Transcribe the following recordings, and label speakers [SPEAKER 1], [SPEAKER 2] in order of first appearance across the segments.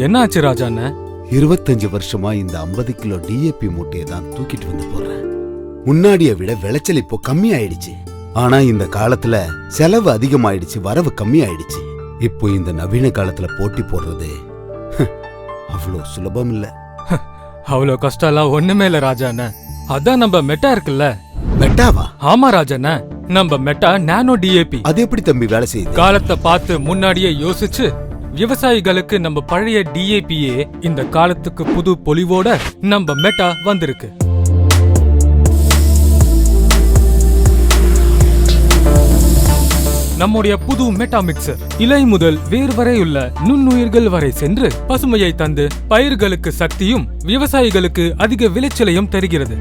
[SPEAKER 1] என்னாச்சு ராஜா அண்ணன்
[SPEAKER 2] இருபத்தஞ்சு வருஷமா இந்த 50 கிலோ டிஏபி மூட்டையை தான் தூக்கிட்டு வந்து போடுறேன். முன்னாடிய விட விளைச்சல் இப்போ கம்மி ஆயிடுச்சு ஆனா இந்த காலத்துல செலவு அதிகமாயிடுச்சு வரவு கம்மி ஆயிடுச்சு இப்போ இந்த நவீன காலத்துல போட்டி போடுறது அவ்வளோ சுலபம் இல்ல.
[SPEAKER 1] அவ்வளோ கஷ்டம் எல்லாம் ஒண்ணுமே இல்ல ராஜா அண்ணன் அதான் நம்ம மெட்டா இருக்குல்ல?
[SPEAKER 2] மெட்டாவா?
[SPEAKER 1] ஆமா ராஜா அண்ணன் நம்ம மெட்டா நானோ டிஏபி
[SPEAKER 2] அது எப்படி தம்பி வேலை செய்யுது?
[SPEAKER 1] காலத்தை பார்த்து முன்னாடியே யோசிச்சு விவசாயிகளுக்கு நம்ம பழைய டிஏபியே இந்த காலத்துக்கு புது பொலிவோட நம்ம மெட்டா வந்திருக்கு. நம்முடைய புது மெட்டா மிக்சர் இலை முதல் வேர் வரையுள்ள நுண்ணுயிர்கள் வரை சென்று பசுமையை தந்து பயிர்களுக்கு சக்தியும் விவசாயிகளுக்கு அதிக விளைச்சலையும் தருகிறது.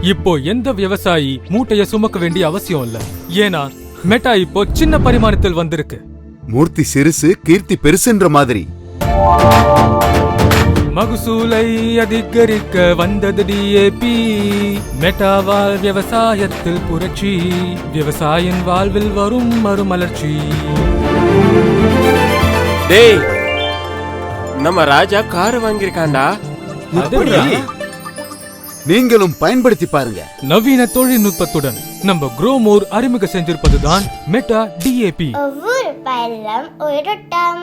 [SPEAKER 1] இப்போ எந்த விவசாயி மூட்டைய சுமக்க வேண்டிய அவசியம் இல்ல. ஏன்னா மெட்டா இப்போ சின்ன பரிமாணத்தில் வந்திருக்கு.
[SPEAKER 2] மூர்த்தி சிறுசு கீர்த்தி பெருசுன்ற மாதிரி.
[SPEAKER 1] மகசூலை அதிகரிக்க வந்தது டிஏபி மெட்டாவால் விவசாயத்தில் புரட்சி. விவசாயின் வாழ்வில் வரும் மறுமலர்ச்சி.
[SPEAKER 3] டேய் நம்ம ராஜா கார் வாங்கியிருக்காண்டா
[SPEAKER 1] அப்படியா?
[SPEAKER 2] நீங்களும் பயன்படுத்தி பாருங்க.
[SPEAKER 1] நவீன தொழில்நுட்பத்துடன் நம்ம குரோமோர் அறிமுக செஞ்சிருப்பதுதான் மெட்டா டிஏபி
[SPEAKER 4] ஒவ்வொரு பயிலும் ஒரு டம்